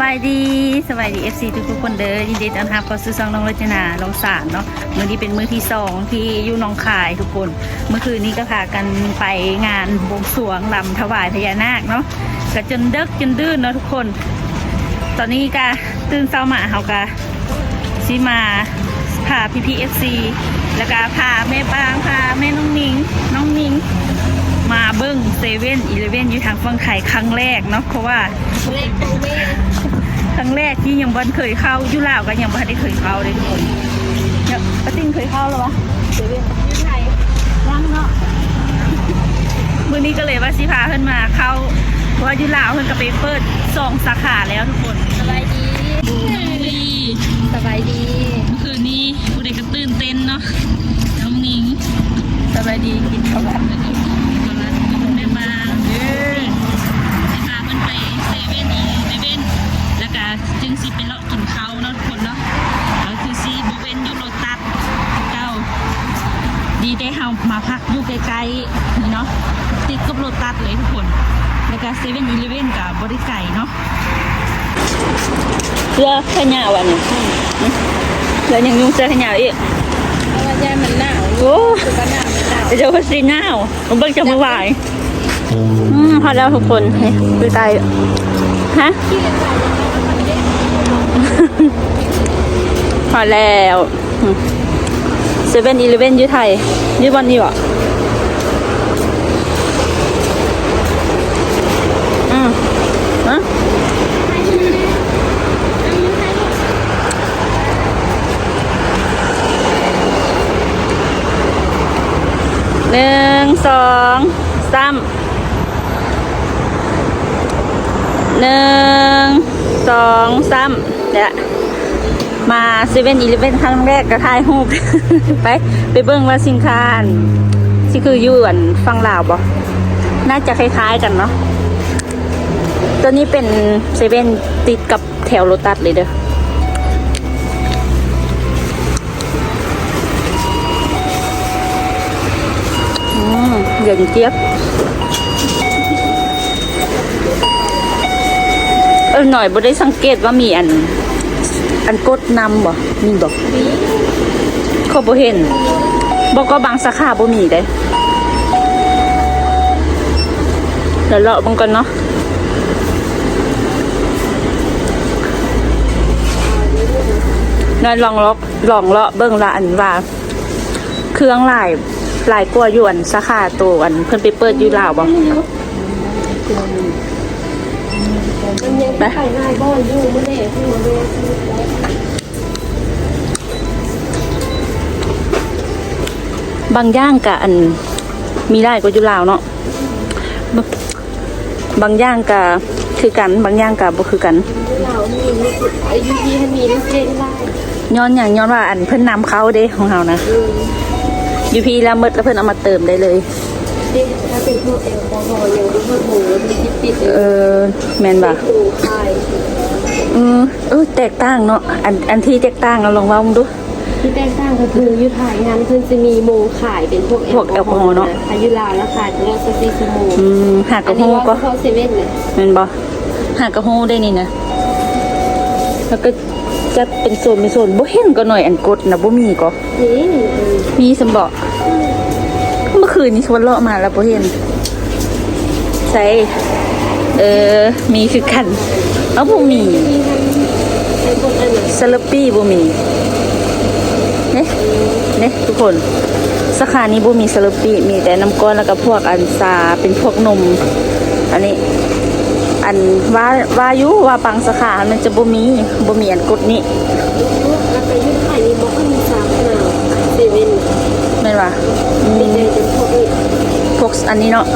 บายดีสบายดี FC ทุกทุกๆคนเด้อยินดีต้อนรับเข้าสู่ช่องน้องรจนาลงสารเนาะมื้อนี้เป็นมื้อที่สองที่อยู่น้องคายทุกคน เมื่อคืนนี้ก็พากันไปงานบวงสรวงลำถวายพญานาคเนาะก็จนเดึกจนดื่นเนาะทุกคน ตอนนี้ก็ตื่นเช้ามาเฮาก็สิมาพาพี่พีเอฟซีแล้วก็พาแม่ปางพาแม่น้องมิงน้องมิงมาเบิ้ง เซเว่นอีเลเว่นอยู่ทางฝั่งไทยครั้งแรกเนาะเพราะว่าเล็กของแม่ครั้งแรกที่ยังบ่เคยเข้าอยุลาวก็ยังบ่ได้เคยเข้าเลยทุกคนเนี่ยป้าติ้งเคยเข้าแล้ววะเซเว่นยูไทยยังเนาะมื้อนี้ก็เลยว่าสิพาเพิ่นมาเข้าเพราะว่าอยุลาวเพิ่นก็ไปเปิดสองสาขาแล้วทุกคนสบายดีสบายดีเมื่อคืนนี้ผู้ใดก็ตื่นเต้นเนาะน้องนิงสบายดีกินข้าวกัน เสื้อขยาวอันนี้แล้วยังยุ่งเสื้อขยาวอีกเพราว่าย่ามันหนาวโอ้คือบ้าหนาวมันหนาวเดี๋ยวจะสีหนาวผมเบิ่งจะมือไหวอืมพอแล้วทุกคนเฮ้ยดูตายฮะพอแล้วเซเว่นอีเลเว่นยูไทยยี่วันนี้วะอืมฮะหนึ่ง สองสามหนึ่งสองสามเดี๋ยวมาเซเว่นอีเลเว่นครั้งแรกก็ถ่ายรูปไป ไปเบิ่งว่าสินค้าที่คือยูอนฟังลาวบ่น่าจะคล้ายๆกันเนาะตัวนี้เป็นเซเว่นติดกับแถวโลตัสเลยเด้อ มเย็นเจี๊ยบ เออหน่อยบ่ได้สังเกตว่ามีอัน อันกดนำบ่มีบ่เขาบ่เห็นบอกก็บางสาขาบ่มีเด้เดี๋ยวเลาะบังกันเนาะนายลองเลาะลองเลาะเบิ่งละอันว่า เครื่องหลาย หลายกว่าอยู่อันสาขาตัวอันเพิ่นไปเปิดอยู่ลาวบ่มันยังไปง่ายบ่อยอยู่มื่อไหร่ที่มาเวทีบางอย่างกะอันมีได้กว่าอยู่ลาวเนาะบะบางอย่างกะคือกัน บางอย่างกะบ่คือกันเรามีอายุที่ให้มีลูกเล่นได้ย้อนอย่างย้อนว่าอันเพิ่นนำเข้าเด้ของเฮานะอ ยู่พี่ละเมิดแล้วเพิ่นเอามาเติมได้เลยเด็กถ้าเป็นพวกแอลกอฮอล์ยังดูพวกหมูมีที่ปิดเออแม่นบ่ดูคายเออเออแตกต่างเนาะอันอันที่แตกต่างเอาลองเว้ามึงดู ที่แตกต่างก็คือยุทธายงานเพิ่นจะมีโมขายเป็นพวกพวกแอลกอฮอล์เนาะอายุลาแล้วขายตลอด24ชั่วโมงอืมหากระอันฮูนี้ว่าก็เฉพาะเซเว่นเลยแม่นบ่หากระฮูได้นี่นะ แล้วก็ จะเป็นโซนเป็นโซนบ่เห็นก็หน่อยอันกดนะบ่มีก็นี่มีสมบอกเมื่อคืนนี้ชวนเลาะมาแล้วพอเห็นใส่เออมีคือกันเอาบ่มีไอ้พวกนั้นน่ะซาลปี้บ่มีเนี่ยเนี่ยทุกคนสาขานี้บ่มีซาลปี้มีแต่น้ำก้อนแล้วก็พวกอันซาเป็นพวกนม อันนี้ อันว่าว่าอยุว่าบางสาขา มันจะบ่มีบ่มีอันกดนี้แล้วก็ยุทธายนี่บ่ค่อยมีสามขนาดเซเว่นแม่นว่าอืเป็นมเลยเป็นพวกนี้พวกอันนี้เนาะ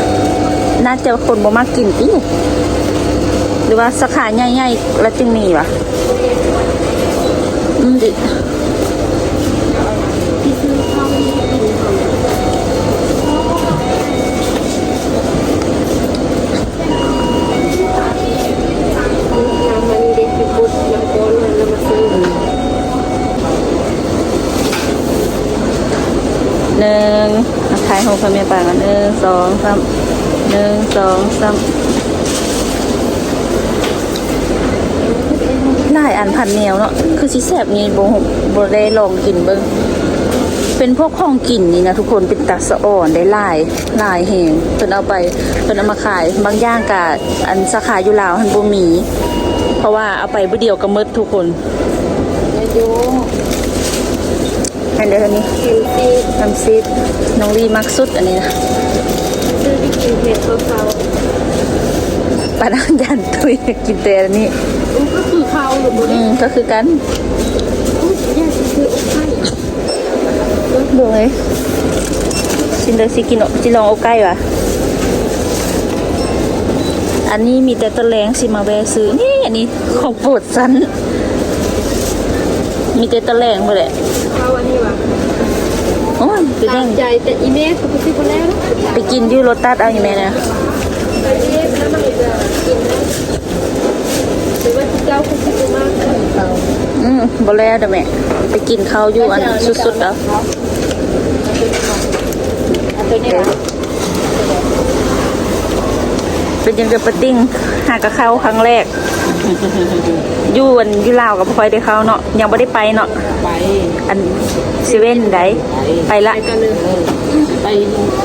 น่าจะคนบ่มากกินติหรือว่าสาขาใหญ่ๆแล้วจึงมีวะอืมดิ หนึ่งถ่ายหกพันเมียปากกันหนึ่งสองสามหนึ่งสองสามอันพันแนวเนาะคือสิแซ่บนี่บ่ฮู้บ่ได้ลองกินเบิ่งเป็นพวกของกินนี่นะทุกคนเป็นตาสะอ่อนได้ลายลายแฮงเพิ่นเอาไปเพิ่นเอามาขายบางย่างก็อันสาขาอยู่ลาวหันบ่มี เพราะว่าเอาไปบ่เดียวก็หมดทุกคน อายุอันเดียวอันนี้กินซีน้ำซีดน้องลีมักสุดอันนี้นะซื้อที่กินเผ็ดเขาปานังยันตุยกินแต่อันนี้มันก็คือเขาหรือบ่อืมก็คือกันอุ้ยอยากซื้ออกไก่ดูไงชินเดอสิกินจิลองเอาใกล้วะอันนี้มีแต่ตะแลงสิมาแวะซื้อนี่อันนี้ของโปรดสันมีแต่ตะแลงไปแหละ เขาอันนี้ว่ะโอ้ยไปตาแย่มงใจแต่อีเมลเขาก็ซื้อไปแล้วนะไปกินอยูโรตัสเอาอย่างไรนะไปเรียกแล้วมันจะกินนะหรือว่าเจ้าเขาซื้อมากเลยเขาอืมบ่แล้วเด้อแม่ไปกินข้าวอยู่อันสุดๆแล้วตัวนี้เป็นยังเดือปะติ้งหากะเข้าครั้งแรก อยู่อันอยู่ลาวกับพลอยได้เข้าเนาะยังไม่ได้ไปเนาะไปอันเซเว่นไดไปละไปกันเลยเออไป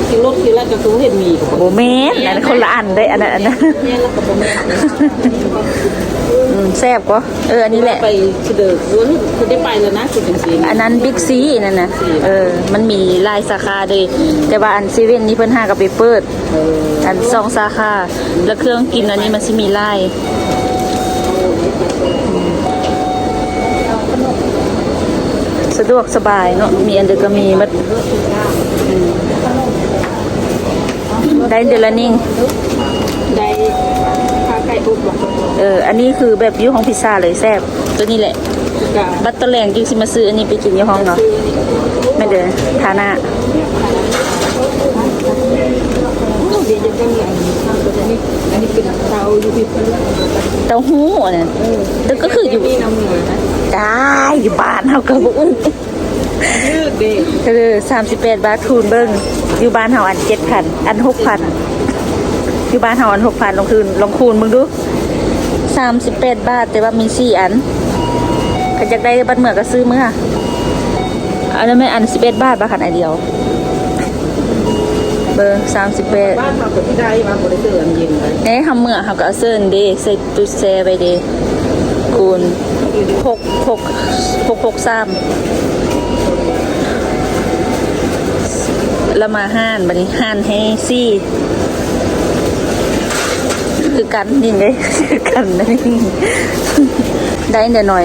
กินรถกินแล้วก็คือเห็นมีกับคนโบเมนอันนั้นคนละอันได้อันนั้นอันนั้นเนี่ยแล้วก็บ่แม่นอืมแซ่บก็เอออันนี้แหละไปเสด็จรู้คือได้ไปแล้วนะคือจังซี่อันนั้นบิ๊กซีนั่นนะเออมันมีหลายสาขาเลยแต่ว่าอันเซเว่นนี่เพิ่นหากับไปเปิดเอออันสองสาขาแล้วเครื่องกินอันนี้มันสิมีหลาย สะดวกสบายเนาะมีอันเดียวก็มีมัดอืมได้เดยวละนิ่งได้พาไก่อบหรอกเออ อันนี้คือแบบอยูของพิซซ่าเลยแซ่บตัวนี้แหละกะบัตเตอร์แลงจึงสิมาซื้ออันนี้ไปกินอยู่ห้องเนาะไม่เดินทาหน้าเดี๋ยวจะต้องมีอันนี้ข้าวตัวนี้อันนี้เป็นเตาอยู่ที่เพื่อนเต้าหู้อันนั้นแต่ก็คืออยู่นี่น้ำเหนือนะได้อยู่บ้านเฮาก็บ่อึ้งยืดเด็กก็คือ38บาทคูณเบิ่งอยู่บ้านเฮาอัน7,000อัน6,000อยู่บ้านเฮาอัน6,000ลองคูณลองคูณมึงดู38บาท แต่ว่ามี4อันใครอยากได้บัตรเหมือก็ซื้อมื้ออันนั้นไม่อัน11บาทบ่คันอันเดียว เบอร์38บ้านเราก็ที่ได้มาบ่ได้เจออันเย็นเลยเอ้ทำเมื่อเขาก็เอาเซิร์นเดใส่ตู้แช่ไปเดคูณหกหกหกหกสามแล้วมาห้านบันนี้ห้านให้ซี่ คือกันนี่ไงคือกันนะนี่ได้เดี๋ยวหน่อย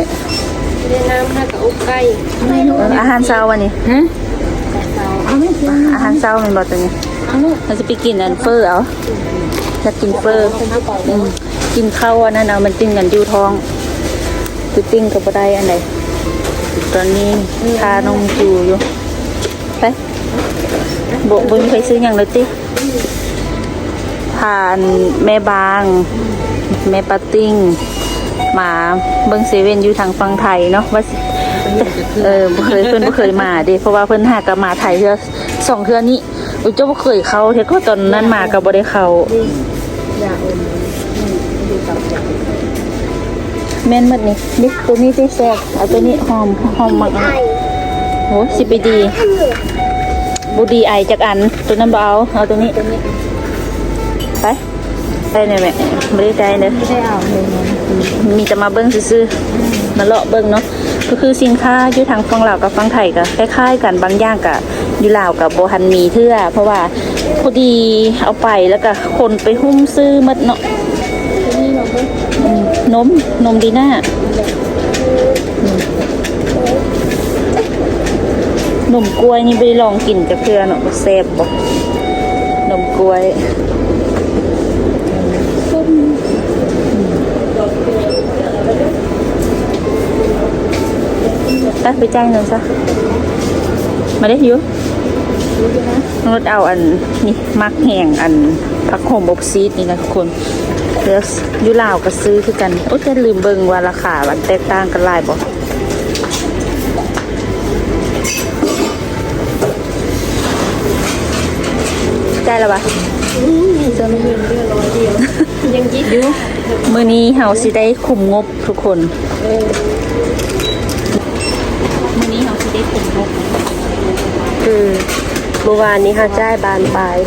ในน้ำห้ากับอบไก่เอออาหารเช้าวันนี้ฮะเอาไม่ซื้ออาหารเช้ามันบอกตัวนี้ เราจะไปกินอันเฟอร์เอาจะกินเฟอร์อืมกินข้าวอันนั้นเอามันติ้งกันอยู่ท้องคือติ้งกับบ่ได้อันไหนตอนนี้ทานมจูอยู่ไปโบบ่มีใครซื้ออย่างเลยติผ่านแม่บาง แม่ปาติ้งหมาเบิ้งเซเว่นอยู่ทางฝั่งไทยเนาะว่าเออเคยเพิ่นเคยมาเด้เพราะว่าเพิ่นหากลับมาไทยเทื่อสองเทื่อนี้ อุ้ยเจ้าบ่เคยเขาเท่ก็ตอนนั้นมาก็บ่ได้เขาอย่าอมแม่นหมดนี่ดิตัวนี้สิแซ่บเอาตัวนี้หอมหอมมากโหสิไปดีบ่ดีไอจักอันตัวนั้นบ่เอาเอาตัวนี้ไปไปเนี่ยแม่บ่ได้ใจเด้อไม่ได้เอาเลยนมีแต่มาเบิ้งซื่อมาเลาะเบิ้งเนาะก็คือสินค้าอยู่ทางฝั่งลาวกับฝั่งไทยก็คล้ายๆกันบางอย่างกับ อยู่ลาวกับโบฮันมีเทื่อเพราะว่าพอดีเอาไปแล้วก็คนไปหุ้มซื้อหมดเนาะนมนมดีหน่านมกล้วยนี่ไม่ได้ลองกินกับเพื่อนเนาะแซ่บบ่นมกล้วยไปไปจ่ายเงินซะมาได้อยู่ รถเอาอันนี่มักแห้งอันผักโขมอบซีดนี่นะทุกคนเลือกอยุลาวก็ซื้อคือกัน โอ้จะลืมเบิ่งว่าราคามันแตกต่างกันหลายบ่ได้แล้วปะจะไม่เงินเดือนร้อยเดียวยังยี่อยู่มื้อนี้เฮาสิได้คุมงบทุกคนเออมื้อนี้เฮาสิได้คุมงบคือ เมื่อวานนี้ค่ะจ่ายบานปลาย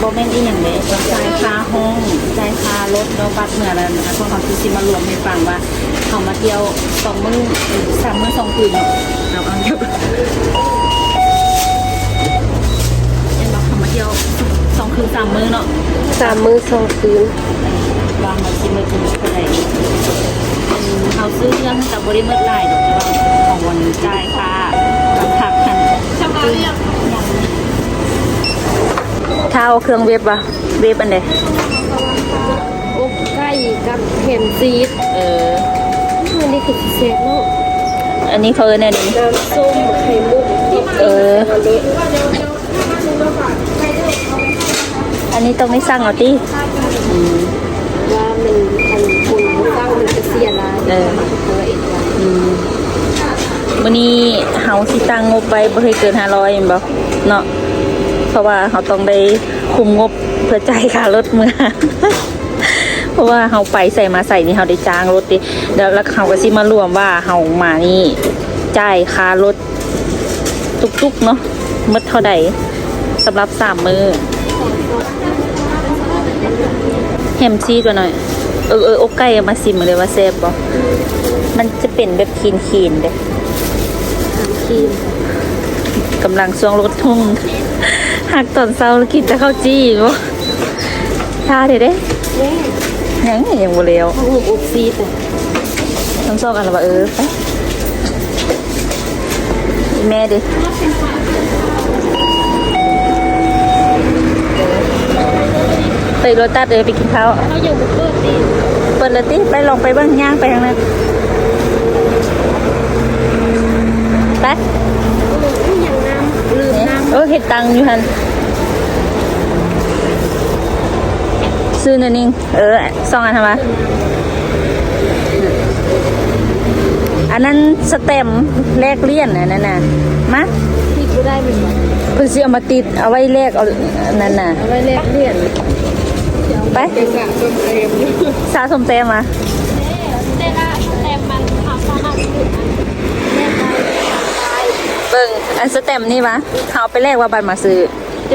บ่แม่นอีหยังเด้จ่ายค่าห้องจ่ายค่ารถเนาะบัตรเมื่อแล้วนะคะพวกเขาคือสิมารวมให้ฟังว่าเขามาเที่ยวสองมื้อสามมื้อสองคืนเนาะเอาเอาเดี๋ยวยังบอกเขามาเที่ยวสองคืนสามมื้อเนาะสามมือสองคืนวางมาสิมื้อคืนเท่าไหร่เป็นเขาซื้อเรื่องแต่บ่ได้เมื่อหลายดอกแต่ว่าของวันจ่ายค่า บัตรพักกันชำระเรียบถ้าเอาเครื่องเว็บวะเว็บอันใดอกไก่กับเข็มซีดเอออันนี้คือพิเศษเนาะอันนี้เขาเอิ้นอันนี้น้ำส้มไข่มุกเออ อันนี้อันนี้ต้องไม่สั่งเอาติว่ามันอันคุณสร้างมันจะเสียรายเออตัวเองว่าอื มวันนี้เฮาสิตั้งงบไว้บ่ให้เกิน500แม่นบ่เนาะเพราะว่าเขาต้องได้คุมงบเพื่อจ่ายค่ารถเมื่อเพราะว่าเฮาไปใส่มาใส่นี่เฮาได้จ้างรถดิเดี๋ยวแล้วเขาก็สิมารวมว่าเฮามานี่จ่ายค่ารถตุกๆเนาะหมดเท่าใดสำหรับสามมื้อแฮมชีสว่าหน่อย เออเอออกไก่เอามาซิมเลยว่าแซ่บบ่มันจะเป็นแบบคีนๆเด้ีพกำลังช่วงรถทุ่งหักตอนเช้าแล้วกินแต่ข้าจี้บ่ท่าเด้เด้ยังยังบ่แล้วข้าวหุงอบซีดอะทั้งสองอันละว่าเออไปแม่ดิไปรถตัดเลยไปกินข้าวเขาอยังบุกเบิกดีเปิดเลยติไปลองไปเบ้างย่างไปทางนั้น ไปอย่างน้ำลืมน้เออเห็ดตังอยู่หันซื้อหนอยนึงเออสองอันทำไมอันนั้นสเต็มป์แลกเลี่ยนอันนั้นน่ะมาำที่กูได้เป็นแบบเพื่อซื้อเอามาติดเอาไว้แลกเอาอันนั้นน่ะเอาไว้แลกเลี่ยนไปเป็นกะเป็นเต็มสะสมแต้มมา เต้ละแต่มันทำมาห้าสิบแลกไป เบิ่งอั นสเต็มป์นี่วะเขาเอาไปแลกว่าบัตรมาซื้อ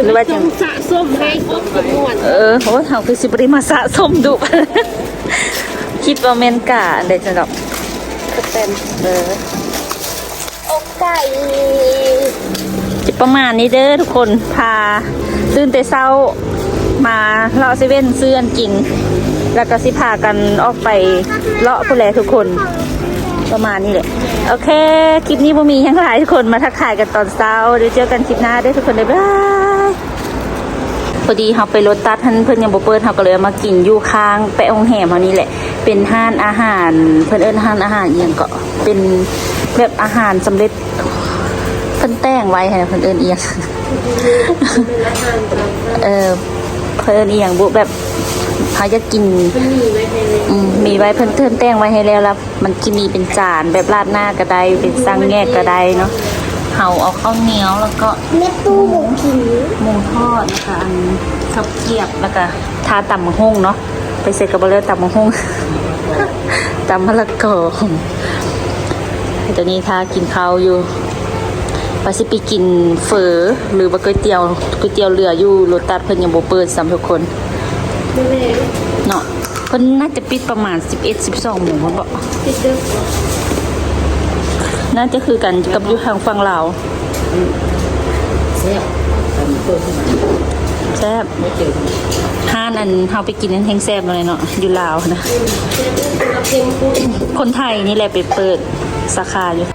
หรือว่าจังสะสมให้ครบจำนวนเออโหเขาคือสิบริมาสะสมดุ คิดว่าเมนกาเดี๋ยวจะดอกเต็มเอออกไก่จะประมาณนี้เด้อทุกคนพาตื่นแต่เช้ามาเลาะเซเว่นซื้ออันกิน แล้วก็สิพากันออกไปเลาะผู้แลทุกคน ประมาณนี้แหละโอเค คลิปนี้พอมีทั้งหลายทุกคนมาทักทายกันตอนเช้าเดี๋ยวเจอกันคลิปหน้าเด้ทุกคนบ๊ายบายพอดีเขาไปรถตัดท่านเพิ่อนยังบ่เปิดเขาก็เลยมากินอยู่ข้างไปองแหมเขานี่แหละ เป็นห้านอาหาร เพิ่อนเอิ้นห้านอาหารเอียงก็เป็นแบบอาหารสำเร็จเพิ่นแต่งไว้ให้เพิ่นเอิ้นเอียงเออเพิ่อนเอียงบุแบบ เขาจะกินมันมีไว้ให้เลยอืมมีไว้เพิ่นเทินแต่งไว้ให้แล้วแล้วมันกินมีเป็นจานแบบราดหน้าก็ได้เป็นสั่งแยกก็ได้เนาะเฮาเอาข้าวเหนียวแล้วก็เม็ดตู้หมูขิงหมูทอดนะคะอันข้าวเกรียบแล้วก็ทาตำมะฮุ่งเนาะไปเสร็จกับบะเลอตำมะฮุ่งตำมะละกอตอนนี้ทากินข้าวอยู่ว่าสิไปกินเฝอหรือว่าก๋วยเตี๋ยวก๋วยเตี๋ยวเรืออยู่โรตัสเพิ่นยังบ่เปิดสำหรับทุกคนไม่แม่ เนาะเพิ่นน่าจะปิดประมาณ 11 12โมงเพิ่นบ่ติดเด้อน่าจะคือกันกับอยู่ทางฝั่งลาวแซ่บอันนี้ตัวที่มันแซ่บไม่เจอห้านอันเฮาไปกินนั้นแห้งแซ่บเลยเนาะอยู่ลาวนะเต็มตู้คนไทยนี่แหละไปเปิดสาขาอยู่